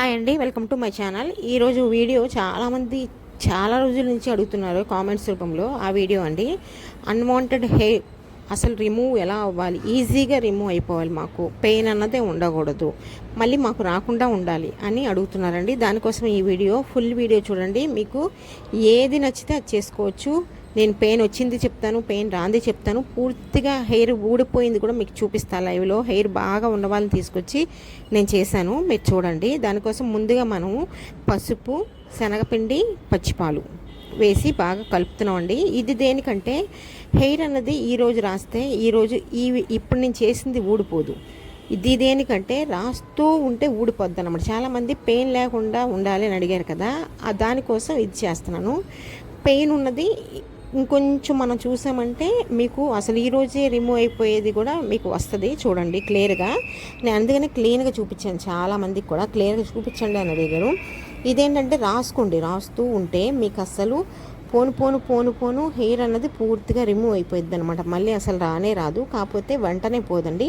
Hi అండి welcome to my channel. ఈరోజు video చాలామంది చాలా రోజుల నుంచి అడుగుతున్నారు కామెంట్స్ రూపంలో ఆ వీడియో అండి. అన్వాంటెడ్ హెయిర్ అసలు రిమూవ్ ఎలా అవ్వాలి? ఈజీగా రిమూవ్ అయిపోవాలి మాకు. పెయిన్ అన్నదే ఉండకూడదు. మళ్ళీ మాకు రాకుండా ఉండాలి అని అడుగుతున్నారండి. దానికోసం ఈ వీడియో ఫుల్ వీడియో చూడండి. మీకు ఏది నచ్చితే అది చేసుకోవచ్చు. నేను పెయిన్ వచ్చింది చెప్తాను పెయిన్ రాంది చెప్తాను. పూర్తిగా హెయిర్ ఊడిపోయింది కూడా మీకు చూపిస్తాను లైవ్లో. హెయిర్ బాగా ఉన్న వాళ్ళని తీసుకొచ్చి నేను చేశాను. మీరు చూడండి. దానికోసం ముందుగా మనము పసుపు శనగపిండి పచ్చిపాలు వేసి బాగా కలుపుతున్నామండి. ఇది దేనికంటే హెయిర్ అన్నది ఈరోజు రాస్తే ఈరోజు ఈ ఇప్పుడు నేను చేసింది ఊడిపోదు. ఇది దేనికంటే రాస్తూ ఉంటే ఊడిపోద్ది అనమాట చాలామంది పెయిన్ లేకుండా ఉండాలి అని అడిగారు కదా. దానికోసం ఇది చేస్తున్నాను. పెయిన్ ఉన్నది ఇంకొంచెం మనం చూసామంటే మీకు అసలు ఈరోజే రిమూవ్ అయిపోయేది కూడా మీకు వస్తుంది చూడండి క్లియర్గా నేను అందుకనే క్లీన్గా చూపించాను చాలామందికి కూడా క్లియర్గా చూపించండి అని అడిగారు ఇదేంటంటే రాసుకోండి రాస్తూ ఉంటే మీకు అసలు పోను పోను పోను పోను హెయిర్ అన్నది పూర్తిగా రిమూవ్ అయిపోయింది అనమాట మళ్ళీ అసలు రానే రాదు. కాకపోతే వెంటనే పోదండి.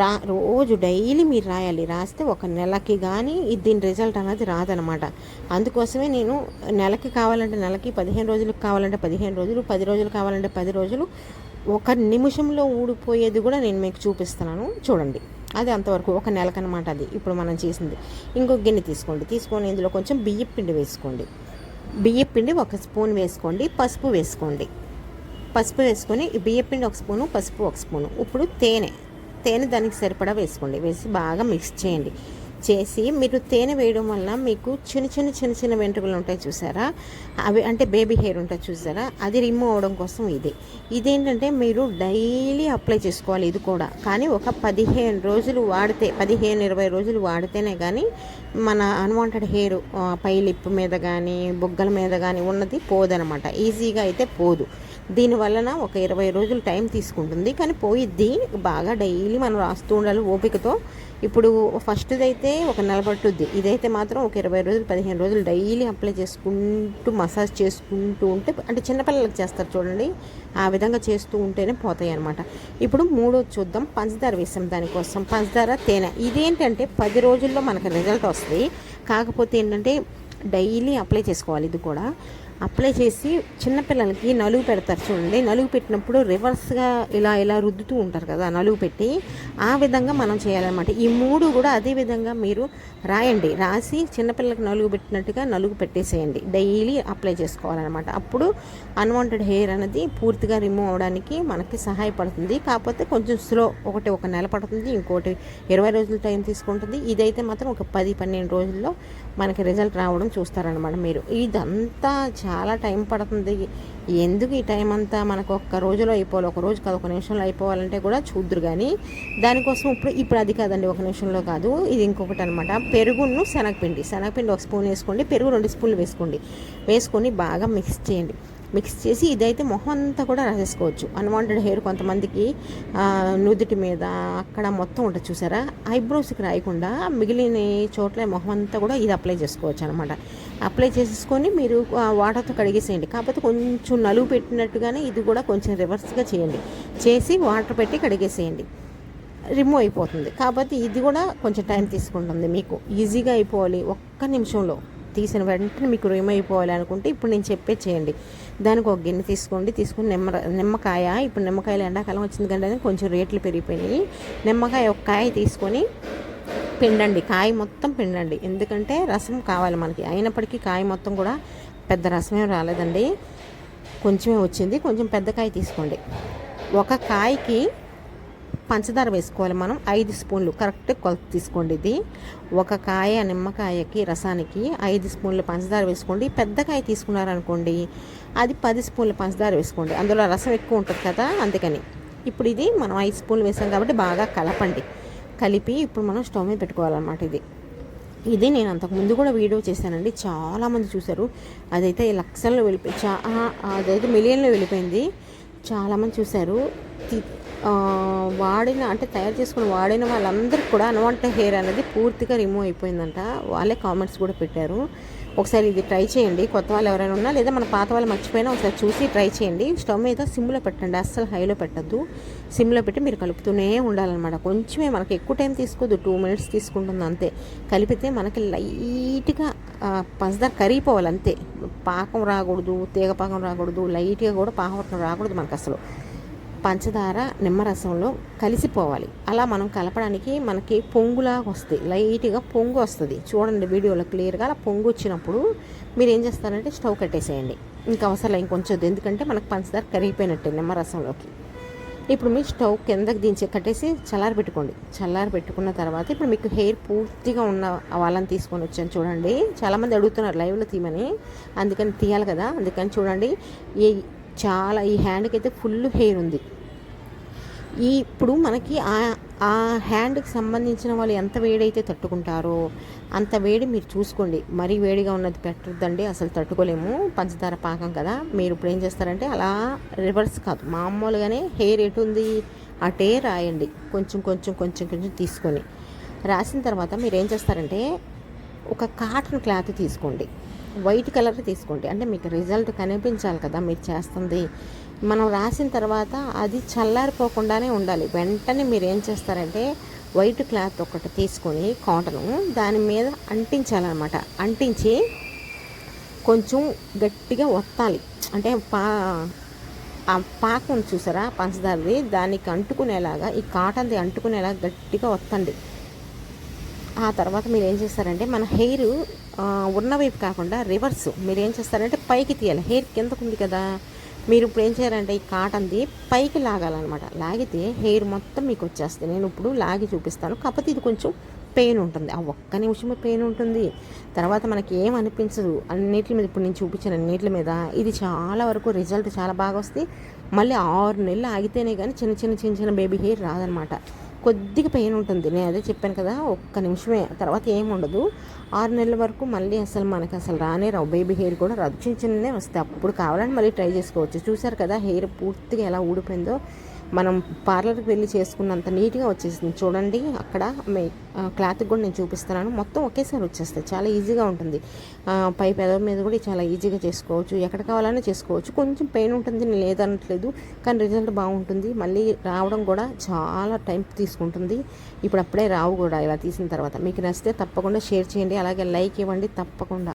రా రోజు డైలీ మీరు రాయాలి. రాస్తే ఒక నెలకి కానీ దీని రిజల్ట్ అనేది రాదనమాట అందుకోసమే నేను నెలకి కావాలంటే నెలకి పదిహేను రోజులకు కావాలంటే పదిహేను రోజులు పది రోజులు కావాలంటే పది రోజులు ఒక నిమిషంలో ఊడిపోయేది కూడా నేను మీకు చూపిస్తున్నాను. చూడండి. అది అంతవరకు ఒక నెలకనమాట అది. ఇప్పుడు మనం చేసింది. ఇంకో గిన్నె తీసుకోండి. తీసుకొని ఇందులో కొంచెం బియ్యం పిండి వేసుకోండి. బియ్య పిండి ఒక స్పూన్ వేసుకోండి పసుపు వేసుకోండి. పసుపు వేసుకొని బియ్య పిండి ఒక స్పూను పసుపు ఒక స్పూను. ఇప్పుడు తేనె తేనె దానికి సరిపడా వేసుకోండి. వేసి బాగా మిక్స్ చేయండి. చేసి మీరు తేనె వేయడం వల్ల మీకు చిన్న చిన్న చిన్న చిన్న వెంట్రుకలు ఉంటాయి చూసారా? అవి అంటే బేబీ హెయిర్ ఉంటాయి చూసారా? అది రిమూవ్ అవడం కోసం ఇది. ఇదేంటంటే మీరు డైలీ అప్లై చేసుకోవాలి ఇది కూడా. కానీ ఒక పదిహేను రోజులు వాడితే పదిహేను ఇరవై రోజులు వాడితేనే కానీ మన అన్వాంటెడ్ హెయిర్ పై లిప్ మీద కానీ బొగ్గల మీద కానీ ఉన్నది పోదనమాట. ఈజీగా అయితే పోదు. దీని వలన ఒక ఇరవై రోజులు టైం తీసుకుంటుంది. కానీ పోయిద్ది బాగా డైలీ మనం రాస్తూ ఉండాలి ఓపికతో. ఇప్పుడు ఫస్ట్ది అయితే ఒక నెల పట్టుద్ది ఇదైతే మాత్రం ఒక ఇరవై రోజులు పదిహేను రోజులు డైలీ అప్లై చేసుకుంటూ మసాజ్ చేసుకుంటూ ఉంటే అంటే చిన్నపిల్లలకి చేస్తారు చూడండి ఆ విధంగా చేస్తూ ఉంటేనే పోతాయి అనమాట ఇప్పుడు మూడోది చూద్దాం. పంచదార వేసాం దానికోసం. పంచదార తేనె. ఇదేంటంటే పది రోజుల్లో మనకు రిజల్ట్ వస్తుంది. కాకపోతే ఏంటంటే డైలీ అప్లై చేసుకోవాలి ఇది కూడా. అప్లై చేసి చిన్నపిల్లలకి నలుగు పెడతారు చూడండి. నలుగు పెట్టినప్పుడు రివర్స్గా ఇలా ఇలా రుద్దుతూ ఉంటారు కదా నలుగు పెట్టి ఆ విధంగా మనం చేయాలన్నమాట. ఈ మూడు కూడా అదే విధంగా మీరు రాయండి. రాసి చిన్నపిల్లలకి నలుగు పెట్టినట్టుగా నలుగు పెట్టేసేయండి. డైలీ అప్లై చేసుకోవాలన్నమాట. అప్పుడు అన్వాంటెడ్ హెయిర్ అనేది పూర్తిగా రిమూవ్ అవడానికి మనకి సహాయపడుతుంది. కాకపోతే కొంచెం స్లో ఒకటి ఒక నెల పడుతుంది ఇంకోటి ఇరవై రోజులు టైం తీసుకుంటుంది. ఇదైతే మాత్రం ఒక పది పన్నెండు రోజుల్లో మనకి రిజల్ట్ రావడం చూస్తారనమాట మీరు. ఇదంతా చాలా టైం పడుతుంది. ఎందుకు ఈ టైం అంతా మనకు ఒక్క రోజులో అయిపోవాలి? ఒక రోజు కాదు ఒక నిమిషంలో అయిపోవాలంటే కూడా చూద్దరు కానీ దానికోసం ఇప్పుడు ఇప్పుడు అది కాదండి ఒక నిమిషంలో కాదు. ఇది ఇంకొకటి అనమాట పెరుగును శనగపిండి. శనగపిండి ఒక స్పూన్ వేసుకోండి. పెరుగు రెండు స్పూన్లు వేసుకోండి. వేసుకొని బాగా మిక్స్ చేయండి. మిక్స్ చేసి ఇదైతే మొహం అంతా కూడా రాసేసుకోవచ్చు. అన్వాంటెడ్ హెయిర్ కొంతమందికి నుదుటి మీద అక్కడ మొత్తం ఉంటుంది చూసారా? ఐబ్రోస్కి రాయకుండా మిగిలిన చోట్ల మొహం అంతా కూడా ఇది అప్లై చేసుకోవచ్చు అనమాట అప్లై చేసేసుకొని మీరు వాటర్తో కడిగేసేయండి. కాకపోతే కొంచెం నలుగు పెట్టినట్టుగానే ఇది కూడా కొంచెం రివర్స్గా చేయండి. చేసి వాటర్ పెట్టి కడిగేసేయండి. రిమూవ్ అయిపోతుంది. కాకపోతే ఇది కూడా కొంచెం టైం తీసుకుంటుంది మీకు. ఈజీగా అయిపోవాలి ఒక్క నిమిషంలో. తీసిన వెంటనే మీకు రిమూవ్ అనుకుంటే ఇప్పుడు నేను చెప్పే చేయండి. దానికి ఒక గిన్నె తీసుకోండి. తీసుకుని నిమ్మ నిమ్మకాయ ఇప్పుడు నిమ్మకాయలు ఎండాకాలం వచ్చింది కంటే కొంచెం రేట్లు పెరిగిపోయినాయి. నిమ్మకాయ ఒక కాయ తీసుకొని పిండండి. కాయ మొత్తం పిండండి. ఎందుకంటే రసం కావాలి మనకి. అయినప్పటికీ కాయ మొత్తం కూడా పెద్ద రసమేం రాలేదండి. కొంచెమే వచ్చింది. కొంచెం పెద్ద కాయ తీసుకోండి. ఒక కాయకి పంచదార వేసుకోవాలి మనం. ఐదు స్పూన్లు. కరెక్ట్ కొలత తీసుకోండి ఇది. ఒక కాయ నిమ్మకాయకి రసానికి ఐదు స్పూన్లు పంచదార వేసుకోండి. పెద్ద కాయ తీసుకున్నారనుకోండి అది పది స్పూన్లు పంచదార వేసుకోండి. అందులో రసం ఎక్కువ ఉంటుంది కదా అందుకని. ఇప్పుడు ఇది మనం ఐదు స్పూన్లు వేసాం కాబట్టి బాగా కలపండి. కలిపి ఇప్పుడు మనం స్టవ్ మీద పెట్టుకోవాలన్నమాట ఇది. ఇది నేను అంతకు ముందు కూడా వీడియో చేశానండి. చాలామంది చూశారు. అదైతే లక్షల్లో వెళ్ళిపోయి చా అదైతే మిలియన్లో వెళ్ళిపోయింది. చాలామంది చూశారు. వాడిన అంటే తయారు చేసుకుని వాడిన వాళ్ళందరికీ కూడా అన్వాంటెడ్ హెయిర్ అనేది పూర్తిగా రిమూవ్ అయిపోయిందంట. వాళ్ళే కామెంట్స్ కూడా పెట్టారు. ఒకసారి ఇది ట్రై చేయండి. కొత్త వాళ్ళు ఎవరైనా ఉన్నా లేదా మన పాత వాళ్ళు మర్చిపోయినా ఒకసారి చూసి ట్రై చేయండి. స్టవ్ మీద సిమ్లో పెట్టండి. అస్సలు హైలో పెట్టద్దు. సిమ్లో పెట్టి మీరు కలుపుతూనే ఉండాలన్నమాట. కొంచెమే మనకి ఎక్కువ టైం తీసుకోదు. టూ మినిట్స్ తీసుకుంటుంది అంతే. కలిపితే మనకి లైట్గా పంచదార కరిగిపోవాలి అంతే. పాకం రాకూడదు తీగ పాకం రాకూడదు లైట్గా కూడా పాకం రాకూడదు మనకు అసలు పంచదార నిమ్మరసంలో కలిసిపోవాలి. అలా మనం కలపడానికి మనకి పొంగులాగా వస్తాయి. లైట్గా పొంగు వస్తుంది. చూడండి వీడియోలో క్లియర్గా అలా పొంగు వచ్చినప్పుడు మీరు ఏం చేస్తారంటే స్టవ్ కట్టేసేయండి. ఇంకా అవసరం ఇంకొంచెం ఎందుకంటే మనకు పంచదార కరిగిపోయినట్టే నిమ్మరసంలోకి. ఇప్పుడు మీరు స్టవ్ కిందకి దించి కట్టేసి చల్లారి పెట్టుకోండి. చల్లారి పెట్టుకున్న తర్వాత ఇప్పుడు మీకు హెయిర్ పూర్తిగా ఉన్న వాళ్ళని తీసుకొని వచ్చాను చూడండి. చాలామంది అడుగుతున్నారు లైవ్లో తీయమని. అందుకని తీయాలి కదా. అందుకని చూడండి. ఏ చాలా ఈ హ్యాండ్కి అయితే ఫుల్ హెయిర్ ఉంది. ఈ ఇప్పుడు మనకి ఆ ఆ హ్యాండ్కి సంబంధించిన వాళ్ళు ఎంత వేడైతే తట్టుకుంటారో అంత వేడి మీరు చూసుకోండి. మరీ వేడిగా ఉన్నది పెట్టద్దండి అసలు తట్టుకోలేము. పంచదార పాకం కదా మీరు ఇప్పుడు ఏం చేస్తారంటే అలా రివర్స్ కాదు మామూలుగానే హెయిర్ ఎటు ఉంది అటే రాయండి. కొంచెం కొంచెం కొంచెం కొంచెం తీసుకొని. రాసిన తర్వాత మీరు ఏం చేస్తారంటే ఒక కాటన్ క్లాత్ తీసుకోండి. వైట్ కలర్ తీసుకోండి. అంటే మీకు రిజల్ట్ కనిపించాలి కదా మీరు చేస్తుంది. మనం రాసిన తర్వాత అది చల్లారిపోకుండానే ఉండాలి. వెంటనే మీరు ఏం చేస్తారంటే వైట్ క్లాత్ ఒకటి తీసుకొని కాటను దాని మీద అంటించాలన్నమాట. అంటించి కొంచెం గట్టిగా ఒత్తాలి. అంటే పా ఆ పాకం చూసారా? పంచదారది దానికి అంటుకునేలాగా ఈ కాటన్ది అంటుకునేలాగా గట్టిగా ఒత్తండి. ఆ తర్వాత మీరు ఏం చేస్తారంటే మన హెయిర్ ఉన్న వైపు కాకుండా రివర్స్. మీరు ఏం చేస్తారంటే పైకి తీయాలి. హెయిర్ కిందకు ఉంది కదా మీరు ఇప్పుడు ఏం చేయాలంటే ఈ కాటన్ది పైకి లాగాలన్నమాట. లాగితే హెయిర్ మొత్తం మీకు వచ్చేస్తుంది. నేను ఇప్పుడు లాగి చూపిస్తాను. కాకపోతే ఇది కొంచెం పెయిన్ ఉంటుంది. ఆ ఒక్క నిమిషమే పెయిన్ ఉంటుంది. తర్వాత మనకి ఏం అనిపించదు. అన్నిటి మీద ఇప్పుడు నేను చూపించిన అన్నిటి మీద ఇది చాలా వరకు రిజల్ట్ చాలా బాగా వస్తుంది మళ్ళీ ఆరు నెలలు ఆగితేనే కానీ చిన్న చిన్న చిన్న చిన్న బేబీ హెయిర్ రాదనమాట కొద్దిగా పెయిన్ ఉంటుంది. నేను అదే చెప్పాను కదా ఒక్క నిమిషమే. తర్వాత ఏం ఉండదు. ఆరు నెలల వరకు మళ్ళీ అసలు మనకి అసలు రానే రావు. బేబీ హెయిర్ కూడా రద్దు చిన్న చిన్ననే వస్తాయి. అప్పుడు కావాలని మళ్ళీ ట్రై చేసుకోవచ్చు. చూసారు కదా హెయిర్ పూర్తిగా ఎలా ఊడిపోయిందో. మనం పార్లర్కి వెళ్ళి చేసుకున్నంత నీట్గా వచ్చేసింది. చూడండి అక్కడ మే క్లాత్కి కూడా నేను చూపిస్తున్నాను. మొత్తం ఒకేసారి వచ్చేస్తాయి. చాలా ఈజీగా ఉంటుంది. పై పెదవ మీద కూడా చాలా ఈజీగా చేసుకోవచ్చు. ఎక్కడ కావాలన్నా చేసుకోవచ్చు. కొంచెం పెయిన్ ఉంటుంది నేను లేదనట్లేదు. కానీ రిజల్ట్ బాగుంటుంది. మళ్ళీ రావడం కూడా చాలా టైం తీసుకుంటుంది. ఇప్పుడు అప్పుడే రావు కూడా ఇలా తీసిన తర్వాత. మీకు నచ్చితే తప్పకుండా షేర్ చేయండి. అలాగే లైక్ ఇవ్వండి. తప్పకుండా.